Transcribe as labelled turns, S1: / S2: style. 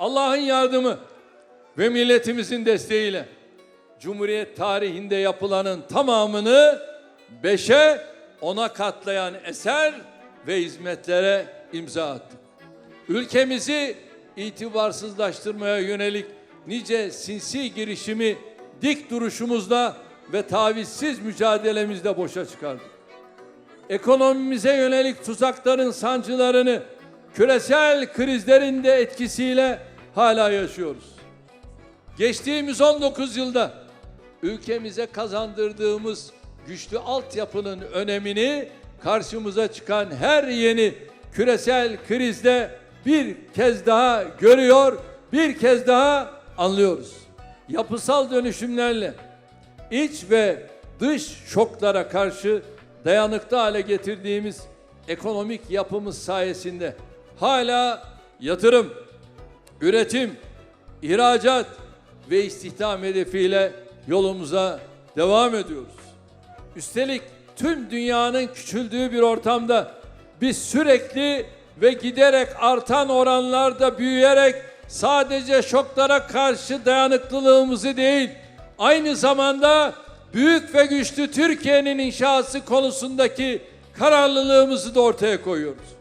S1: Allah'ın yardımı ve milletimizin desteğiyle Cumhuriyet tarihinde yapılanın tamamını beşe ona katlayan eser ve hizmetlere imza attık. Ülkemizi itibarsızlaştırmaya yönelik nice sinsi girişimi dik duruşumuzla ve tavizsiz mücadelemizle boşa çıkardık. Ekonomimize yönelik tuzakların sancılarını küresel krizlerin de etkisiyle hala yaşıyoruz. Geçtiğimiz 19 yılda ülkemize kazandırdığımız güçlü altyapının önemini karşımıza çıkan her yeni küresel krizde bir kez daha görüyor, bir kez daha anlıyoruz. Yapısal dönüşümlerle iç ve dış şoklara karşı dayanıklı hale getirdiğimiz ekonomik yapımız sayesinde hala yatırım, üretim, ihracat ve istihdam hedefiyle yolumuza devam ediyoruz. Üstelik tüm dünyanın küçüldüğü bir ortamda biz sürekli ve giderek artan oranlarda büyüyerek sadece şoklara karşı dayanıklılığımızı değil, aynı zamanda büyük ve güçlü Türkiye'nin inşası konusundaki kararlılığımızı da ortaya koyuyoruz.